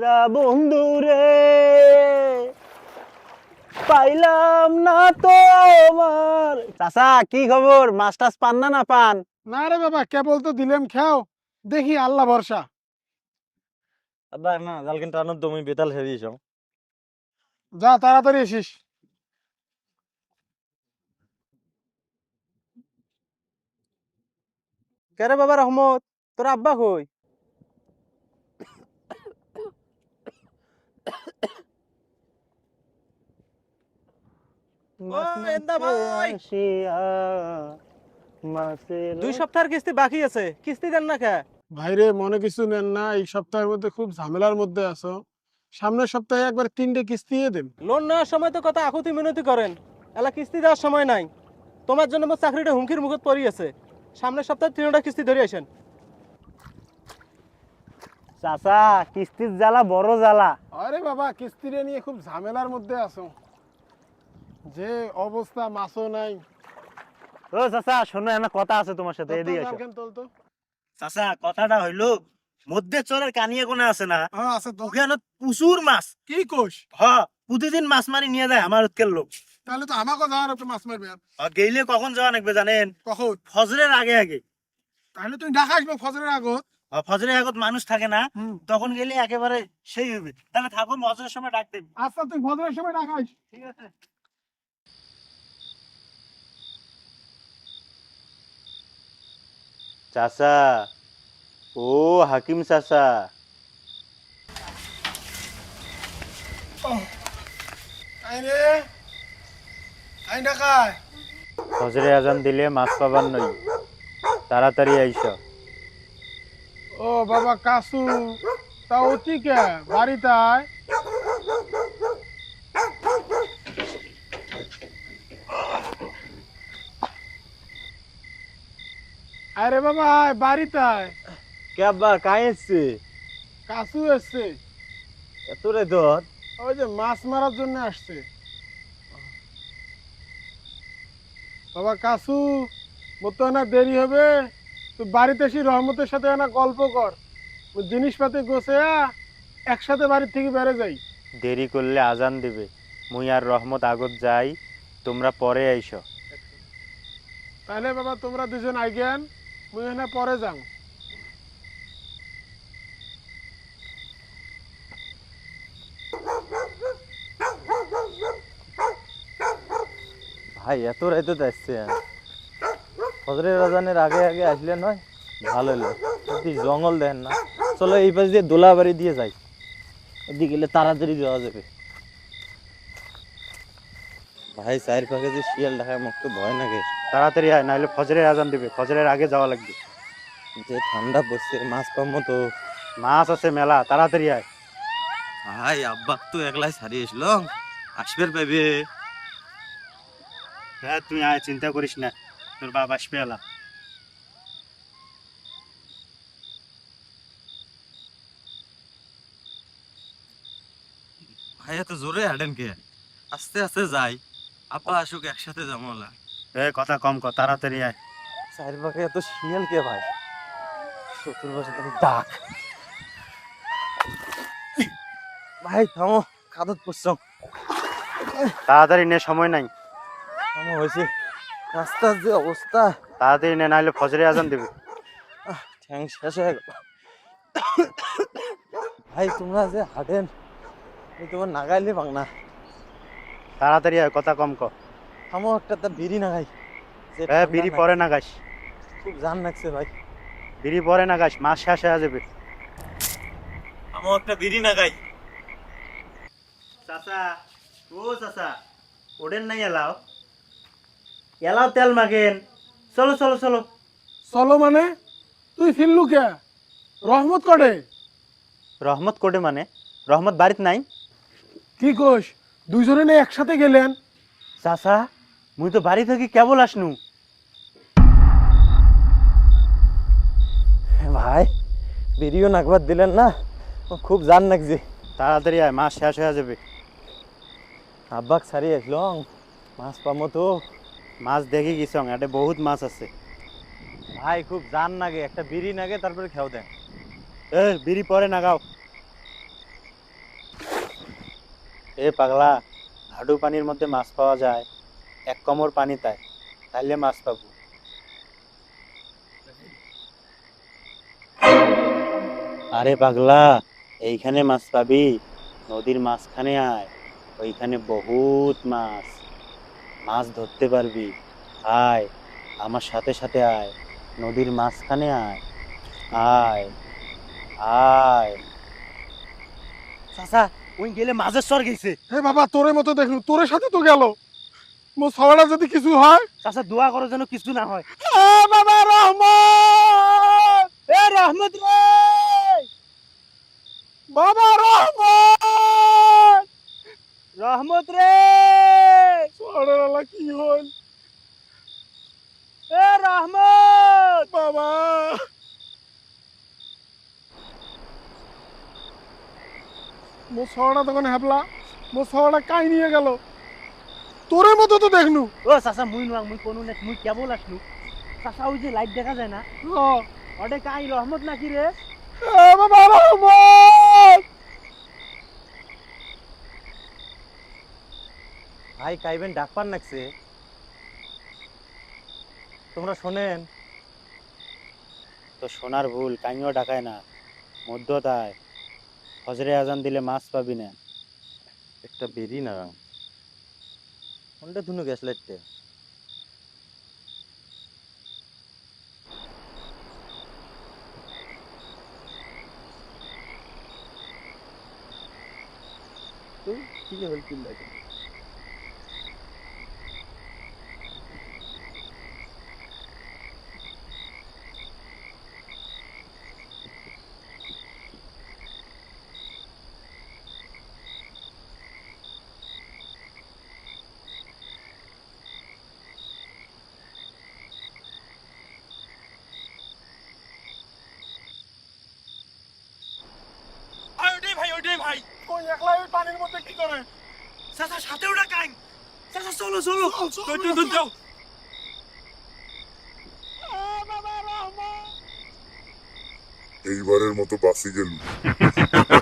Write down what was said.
সেরা বন্ধু রে। পাইলাম না তো আমার। চাচা কি খবর? মাছ টাছ পান না না পান? না রে বাবা কেবল তো দিলাম খাও। দেখি আল্লাহ ভরসা। আব্বা না জাল কিন্তু আনন্দ তুমি বেতাল হেরিয়েছ যা তাড়াতাড়ি এসিস। কেরে বাবা রহমত? তোর আব্বা কই? দুই সপ্তাহের কিস্তি বাকি আছে। কিস্তি দেন না কে? ভাইরে মনে কিছু নেন না এই সপ্তাহের মধ্যে খুব ঝামেলার মধ্যে আছো। সামনের সপ্তাহে একবার তিনটে কিস্তি দেন। লোন নেওয়ার সময় তো কত আকুতি মিনতি করেন। এলা কিস্তি দেওয়ার সময় নাই। তোমার জন্য আমার চাকরিটা হুমকির মুখত পড়ি আছে। সামনের সপ্তাহে তিনটা কিস্তি ধরে আসেন। চাচা কিস্তির জ্বালা বড় জ্বালা। আরে বাবা কিস্তিরে নিয়ে খুব ঝামেলার মধ্যে আছো। যে অবস্থা মাছও নাই। ও চাচা শোনো একটা কথা আছে তোমার সাথে এদিকে এসো। তো? চাচা কথাটা হইল মধ্যে চরের কানিয়ে কোনা আছে না হ্যাঁ আছে তো। ওখানে প্রচুর মাছ। কি কোষ হ প্রতিদিন মাছ মারি নিয়ে যায় আমার উৎকের লোক। তাহলে তো আমাকে যাওয়ার একটু মাছ মারবে আর। গেইলে কখন যাওয়া লাগবে জানেন? কখন? ফজরের আগে আগে। তাহলে তুমি ঢাকা আসবে ফজরের আগত। ফজরের আগত মানুষ থাকে না। তখন গেলে একেবারে সেই হবে তাহলে থাকুন ফজরের সময় ডাকতে আচ্ছা তুই ফজরের সময় ঢাকা আস ঠিক আছে। চাচা। ও হাকিম চাচা। আই রে আই ঢাকায় ফজরে আজান দিলে মাছ পাবার নই। তাড়াতাড়ি আইস। ও বাবা কাসু তা অতি কে? বাড়িতে আয়। আরে বাবা বাড়িতে কে আব্বা কাই এসছে? কাসু এসছে। এত রে দর ওই যে মাছ মারার জন্য আসছে। বাবা কাসু মোর তো না দেরি হবে। তুই বাড়িতে এসে রহমতের সাথে না গল্প কর। ওই জিনিসপাতি গোছে একসাথে বাড়ির থেকে বেড়ে যাই। দেরি করলে আজান দিবে। মুই আর রহমত আগত যাই তোমরা পরে আইস। তাহলে বাবা তোমরা দুজন আইগেন। মুই এখানে পরে যাও ভাই, এত রাইতে আসছে ফজরের আজানের আগে আগে আসলে নয় ভালো হলো। জঙ্গল দেন না। চলো এই পাশ দিয়ে দোলাবাড়ি দিয়ে যাই এদিকে গেলে তাড়াতাড়ি যাওয়া যাবে। ভাই চায়ের যে শিয়াল দেখায় আমার তো ভয় লাগে। তাড়াতাড়ি আয় নাহলে ফজরের আজান দিবে। ফজরের আগে যাওয়া লাগবে। যে ঠান্ডা পড়ছে মাছ পাবো তো। মাছ আছে মেলা তাড়াতাড়ি আয়। ভাই আব্বা তো একলাই সারিয়ে এসল আসবের পাবে হ্যাঁ তুই আয় চিন্তা করিস না। তোর বাবা আসবে এলা। ভাই এত জোরে হাঁটেন কে? আস্তে আস্তে যাই। আপা আসুক একসাথে যাব এ কথা কম কর তাড়াতাড়ি আয়। চার পাখে এত শিয়াল কে ভাই? শত্রুর পাশে তুমি ডাক। ভাই থামো কাদত পড়ছো। তাড়াতাড়ি নে সময় নাই। থামো হয়েছে। রাস্তার যে অবস্থা। তাড়াতাড়ি নে নাহলে ফজরে আজান দিবে। ঠ্যাং শেষ হয়ে গেল। ভাই তোমরা যে হাঁটেন তোমার নাগাইলে পাং না তাড়াতাড়ি আয় কথা কম কর। থামো একটা তা বিড়ি নাগাই। যে হ্যাঁ বিড়ি পরে না গাছ খুব জান লাগছে ভাই। বিড়ি পরে না গাছ মাছ শেষ হয়ে যাবে। আমার একটা বিড়ি নাগাই। চাচা ও চাচা ওডেন নাই এলাও? এলাও তেল মাগেন চলো চলো চলো। চলো মানে? তুই ফিরলু কে? রহমত করে রহমত কোটে মানে? রহমত বাড়িতে নাই? কি কোষ দুইজনে একসাথে গেলেন। চাচা মুই তো বাড়ি থেকে কেবল আসনু। ভাই বিড়িও নাকবার দিলেন না? ও খুব জান লাগছে তাড়াতাড়ি আয় মাছ শেষ হয়ে যাবে। আব্বাক সারি আসলাম মাছ পামো তো। মাছ দেখে গেছং এটা বহুত মাছ আছে। ভাই খুব জান নাগে একটা বিড়ি নাগে তারপরে খেও দেন। এ বিড়ি পরে না গাও এ পাগলা হাডু পানির মধ্যে মাছ পাওয়া যায়। এক কমর পানি তাই তাইলে মাছ পাবো। আরে পাগলা, এইখানে মাছ পাবি নদীর মাঝখানে আয় ওইখানে বহুত মাছ। মাছ ধরতে পারবি, আয়, আমার সাথে সাথে আয়, নদীর মাঝখানে আয় আয় আয়। চাচা, ওই গেলে মাঝের সর গেছে হে বাবা, তোরে মতো দেখলু তোরের সাথে তো গেল। মোর সবাইটা যদি কিছু হয়? চাচা দোয়া করো যেন কিছু না হয়। এ বাবা রহমান এ রহমত রে! বাবা রহমান রহমত রে! সরলা কি হল? এ রহমত! বাবা! মোর সরটা তখন হ্যাপলা মোর সরটা কাই নিয়ে গেল? তোরের মতো তো দেখনু। ও চাচা মুই নোয়াং মুই কোনো নেট মুই কেবল আসলু চাচা ওই যে লাইট দেখা যায় না? হ্যাঁ। ওটা কাই রহমত নাকি রে এ বাবা রহমান ভাই কাইবেন ডাকপার নাকছে। তোমরা শোনেন। তো শোনার ভুল কাইও ডাকায় না। মধ্যতায় ফজরে আজান দিলে মাছ পাবি না। একটা বেরি না। কোনটা ধুনু গ্যাস লাইটতে কি হল কি ওই পানির মধ্যে কি করে? চাচা সাথে ওটা চাচা চলো চলো। যাও এইবারের মতো বাসি গেল